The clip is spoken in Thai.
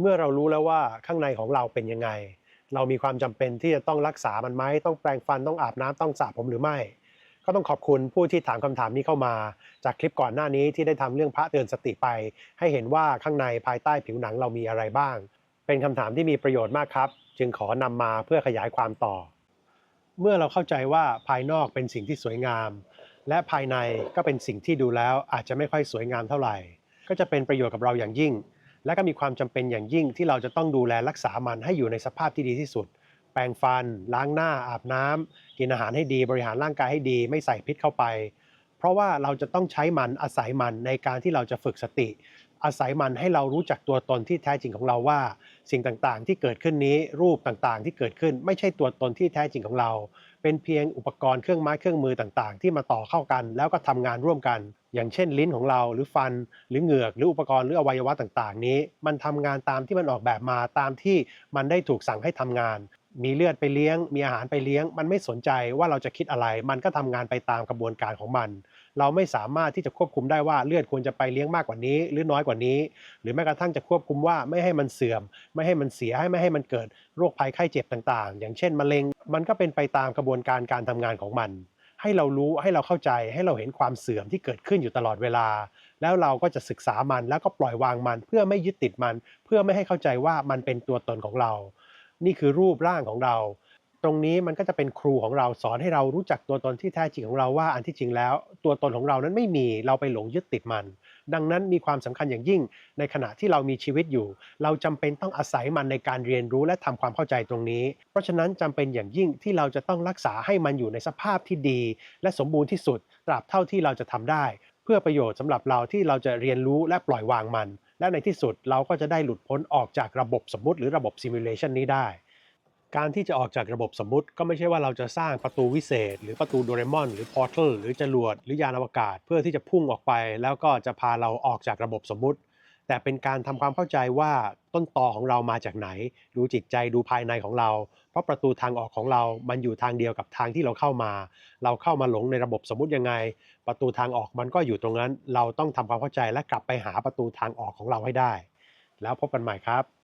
เมื่อเรารู้แล้วว่าข้างในของเราเป็นยังไง เรามีความจำเป็นที่จะต้องรักษามันไหมต้องแปรงฟันต้องอาบน้ำต้องสระผมหรือไม่ ก็ต้องขอบคุณผู้ที่ถามคำถามนี้เข้ามา จากคลิปก่อนหน้านี้ที่ได้ทำเรื่องพระเตือนสติไป ให้เห็นว่าข้างในภายใต้ผิวหนังเรามีอะไรบ้าง เป็นคำถามที่มีประโยชน์มากครับ จึงขอนำมาเพื่อขยายความต่อ เมื่อเราเข้าใจว่าภายนอกเป็นสิ่งที่สวยงาม และภายในก็เป็นสิ่งที่ดูแล้วอาจจะไม่ค่อยสวยงามเท่าไหร่ ก็จะเป็นประโยชน์กับเราอย่างยิ่ง และก็มีความจำเป็นอย่างยิ่งที่เราจะต้องดูแลรักษามันให้อยู่ในสภาพที่ดีที่สุด แปรงฟัน ล้างหน้า อาบน้ำกินอาหารให้ดี บริหารร่างกายให้ดี ไม่ใส่พิษเข้าไป เพราะว่าเราจะต้องใช้มันอาศัยมันในการที่เราจะฝึกสติ อาศัยมันให้เรารู้จักตัวตนที่แท้จริงของเราว่า สิ่งต่างๆ ที่เกิดขึ้นนี้รูปต่างๆ ที่เกิดขึ้นไม่ใช่ตัวตนที่แท้จริงของเรา เป็นเพียงอุปกรณ์เครื่องไม้เครื่องมือต่างๆ ที่มาต่อเข้ากัน แล้วก็ทำงานร่วมกัน อย่างเช่น ลิ้นของเราหรือฟัน หรือเหงือก หรืออุปกรณ์หรืออวัยวะต่างๆ นี้ มันทำงานตามที่มันออกแบบมาตามที่มันได้ถูกสั่งให้ทำงาน มีเลือดไปเลี้ยง มีอาหารไปเลี้ยง มันไม่สนใจว่าเราจะคิดอะไร มันก็ทำงานไปตามกระบวนการของมัน เราไม่สามารถที่จะควบคุมได้ว่าเลือดควรจะไปเลี้ยงมากกว่านี้ หรือน้อยกว่านี้ หรือแม้กระทั่งจะควบคุมว่าไม่ให้มันเสื่อม ไม่ให้มันเสียให้ไม่ให้มันเกิดโรคภัยไข้เจ็บต่างๆ อย่างเช่นมะเร็ง มันก็เป็นไปตามกระบวนการการทำงานของมัน ให้เรารู้ให้เราเข้าใจให้เราเห็นความเสื่อมที่เกิดขึ้นอยู่ตลอดเวลา แล้วเราก็จะศึกษามันแล้วก็ปล่อยวางมัน เพื่อไม่ยึดติดมัน เพื่อไม่ให้เข้าใจว่ามันเป็นตัวตนของเรา นี่คือรูปร่างของเรา ตรงนี้มันก็จะเป็นครูของเราสอนให้เรารู้จักตัวตนที่แท้จริงของเราว่าอันที่จริงแล้ว ตัวตนของเรานั้นไม่มีเราไปหลงยึดติดมัน ดังนั้นมีความสำคัญอย่างยิ่ง ในขณะที่เรามีชีวิตอยู่ เราจำเป็นต้องอาศัยมันในการเรียนรู้และทำความเข้าใจตรงนี้ เพราะฉะนั้นจำเป็นอย่างยิ่งที่เราจะต้องรักษาให้มันอยู่ในสภาพที่ดี และสมบูรณ์ที่สุด ตราบเท่าที่เราจะทำได้ เพื่อประโยชน์สำหรับเราที่เราจะเรียนรู้และปล่อยวางมัน และในที่สุดเราก็จะได้หลุดพ้นออกจากระบบสมมติหรือระบบซิมูเลชันนี้ได้ การที่จะออกจากระบบสมมติก็ไม่ใช่ว่าเราจะสร้างประตูวิเศษ หรือประตูโดเรมอนหรือพอร์ทัลหรือจรวดหรือยานอวกาศ เพื่อที่จะพุ่งออกไป แล้วก็จะพาเราออกจากระบบสมมติ แต่เป็นการทำความเข้าใจว่าต้นตอของเรามาจากไหน ดูจิตใจดูภายในของเรา เพราะประตูทางออกของเรา มันอยู่ทางเดียวกับทางที่เราเข้ามา เราเข้ามาหลงในระบบสมมุติยังไง ประตูทางออกมันก็อยู่ตรงนั้น เราต้องทำความเข้าใจและกลับไปหาประตูทางออกของเราให้ได้ แล้วพบกันใหม่ครับ